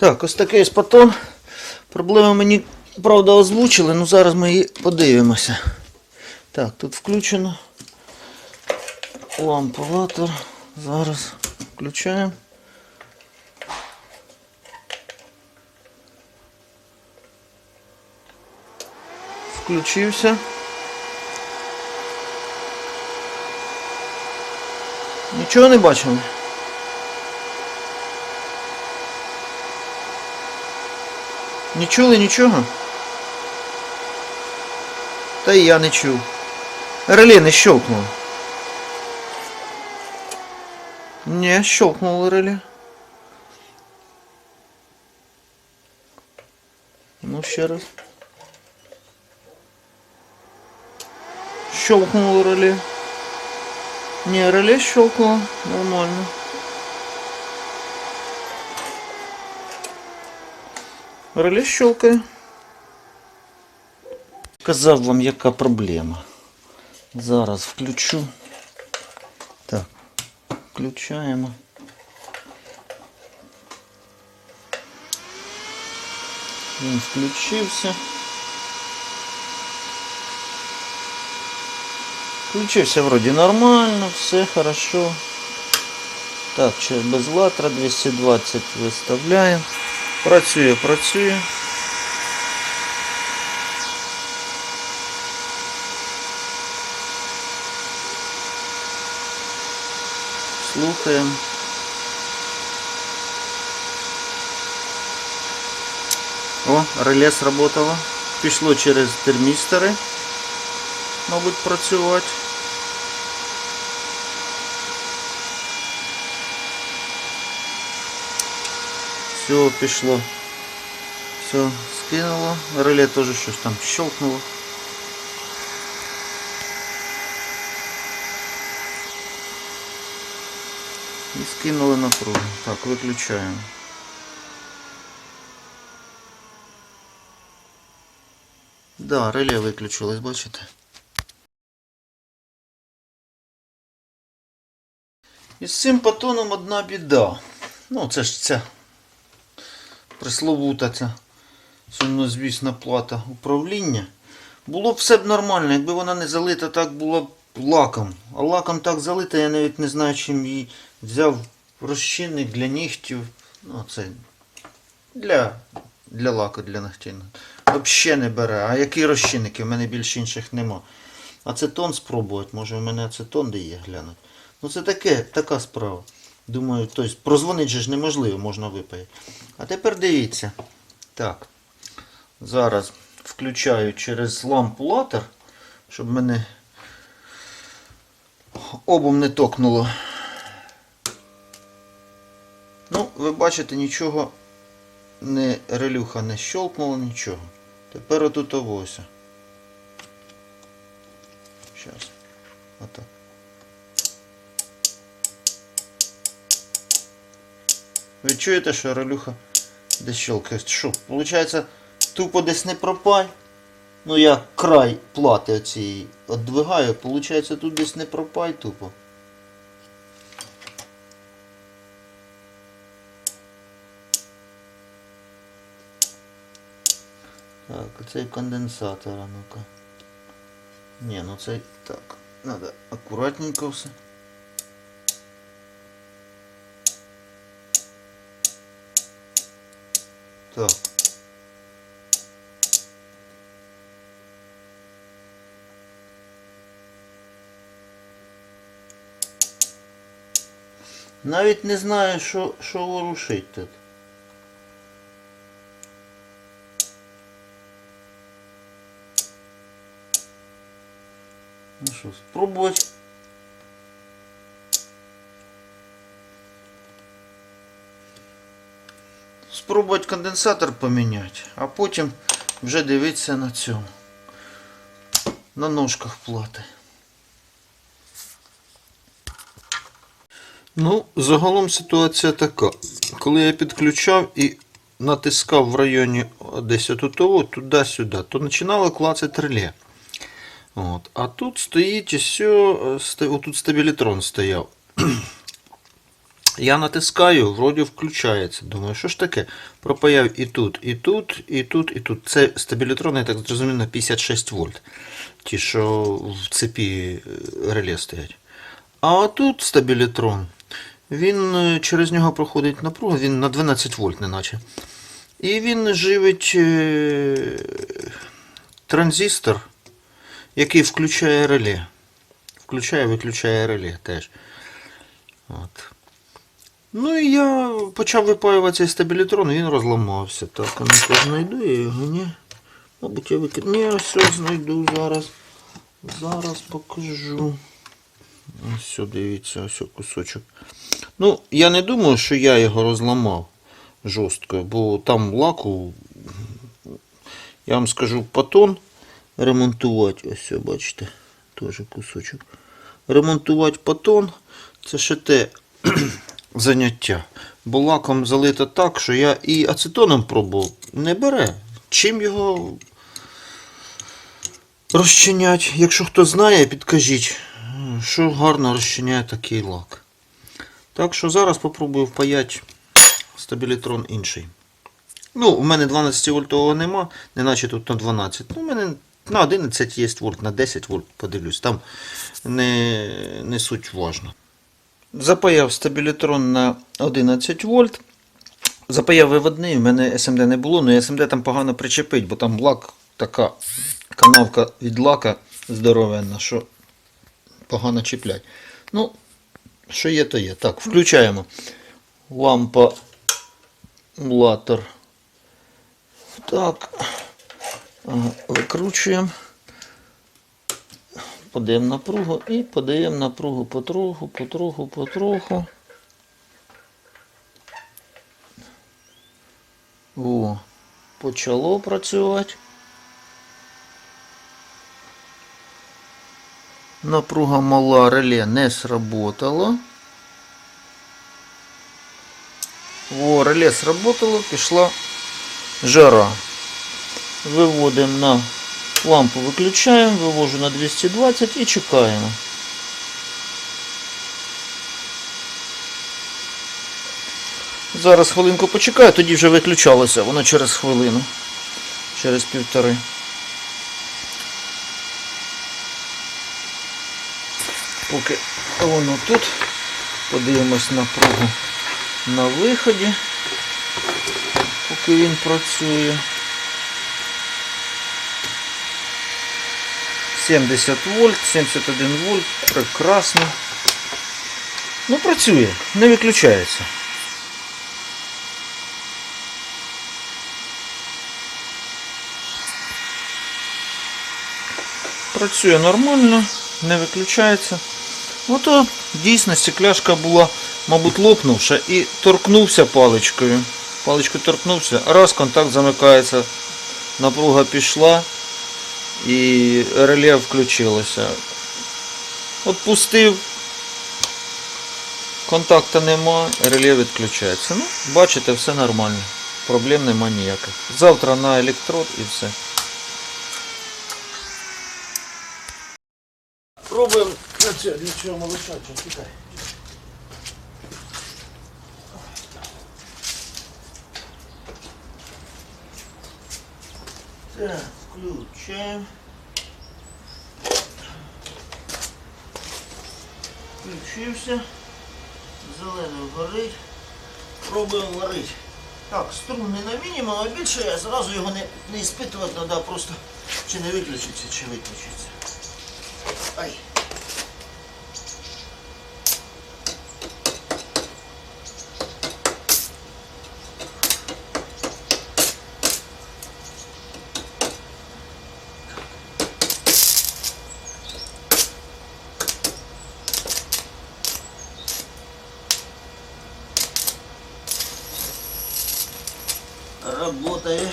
Так, ось такий ось патон. Проблеми мені, правда, озвучили, ну зараз ми її подивимося. Так, тут включено. Лампулатор. Зараз включаємо. Включився. Нічого не бачимо. Не чули нічого? Та і я не чув. Реле не щелкнуло. Не, щелкнуло реле. Ну, ще раз. Щелкнуло реле. Не, реле щелкнуло. Нормально. Реле щелкає. Казав вам, яка проблема. Зараз включу. Так, включаємо. Він включився. Включився вроді нормально, все хорошо. Так, через без латра 220 виставляємо. Працює, працює. Слухаємо. О, реле сработало. Пішло через термістори, мабуть, працювати. Все, пішло. Все, скинуло. Реле теж щось там щелкнуло. І скинули напругу. Так, виключаємо. Да, реле виключилось, бачите? І з цим патоном одна біда. Ну, це ж ця пресловута ця сумнозвісна плата управління. Було б все б нормально, якби вона не залита так була б лаком. А лаком так залита, я навіть не знаю, чим її взяв розчинник для нігтів. Ну, це для, для лаку, для ногтей. Взагалі не бере. А які розчинники? У мене більше інших нема. Ацетон спробувати, може у мене ацетон де є глянути. Ну це таке, така справа. Думаю, тобто же ж неможливо, можна випаяти. А тепер дивіться. Так. Зараз включаю через лампу латер, щоб мене обом не токнуло. Ну, ви бачите, нічого не релюха не щелкнуло, нічого. Тепер отут овося. Зараз. Отак. Ви чуєте, що релюха десь щелкає? Що, виходить, тупо десь не пропай. Ну я край плати оцієї віддвигаю, виходить тут десь не пропай тупо. Так, оцей конденсатор, а ну-ка. Ні, ну цей так. Надо акуратненько все. Так. Навіть не знаю, що, що ворушить тут. Ну що, спробувати. Спробувати конденсатор поміняти, а потім вже дивитися на цьому. На ножках плати. Ну, загалом ситуація така. Коли я підключав і натискав в районі десь отутово, туди-сюди, то починало клацати реле. От. А тут стоїть ось, отут стабілітрон стояв. Я натискаю, вроді включається. Думаю, що ж таке? Пропаяв і тут, і тут, і тут, і тут. Це стабілітрони, так зрозумів, на 56 вольт. Ті, що в цепі е, реле стоять. А тут стабілітрон. Він е, через нього проходить напруга, він на 12 вольт, неначе. І він живить е, транзистор, який включає реле. Включає, виключає реле теж. От. Ну і я почав випаювати цей стабілітрон, він розламався. Так, ну-ка знайду я його, ні. Мабуть, я викину. Ні, ось знайду зараз. Зараз покажу. Ось дивіться, ось кусочок. Ну, я не думаю, що я його розламав жорстко, бо там лаку, я вам скажу, патон ремонтувати. Ось, все, бачите, теж кусочок. Ремонтувати патон це ще те заняття. Бо лаком залито так, що я і ацетоном пробував, не бере. Чим його розчинять? Якщо хто знає, підкажіть, що гарно розчиняє такий лак. Так що зараз попробую впаяти стабілітрон інший. Ну, у мене 12 вольтового нема, неначе тут на 12. Ну, у мене на 11 є вольт, на 10 вольт подивлюсь. Там не, не суть важно. Запаяв стабілітрон на 11 вольт. Запаяв виводний, у мене SMD не було, але SMD там погано причепить, бо там лак така канавка від лака здоровенна, що погано чіплять. Ну, що є, то є. Так, включаємо. Лампа мулатор. Так. Викручуємо. Подаємо напругу і подаємо напругу потроху, потроху, потроху. О, почало працювати. Напруга мала реле не сработало. О, реле сработало, пішла жара. Виводимо на лампу, виключаємо, вивожу на 220 і чекаємо. Зараз хвилинку почекаю, тоді вже виключалося, воно через хвилину, через півтори. Поки воно тут, подивимось напругу на виході, поки він працює. 70 вольт, 71 вольт, прекрасно. Ну, працює, не виключається. Працює нормально, не виключається. Ото дійсно стекляшка була, мабуть, лопнувша і торкнувся паличкою. Паличкою торкнувся, раз контакт замикається, напруга пішла і реле включилося. Отпустив, контакту нема, реле відключається. Ну, бачите, все нормально. Проблем нема ніяких. Завтра на електрод і все. Пробуємо на це, для чого малыша, чекай. Так, включаємо. Включився. Зелений горить. Пробуємо варити. Так, струм не на мінімум, а більше я зразу його не, не іспитувати треба, просто чи не виключиться, чи виключиться. Ай. Работает.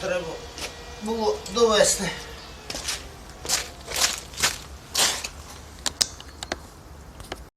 Треба було довести.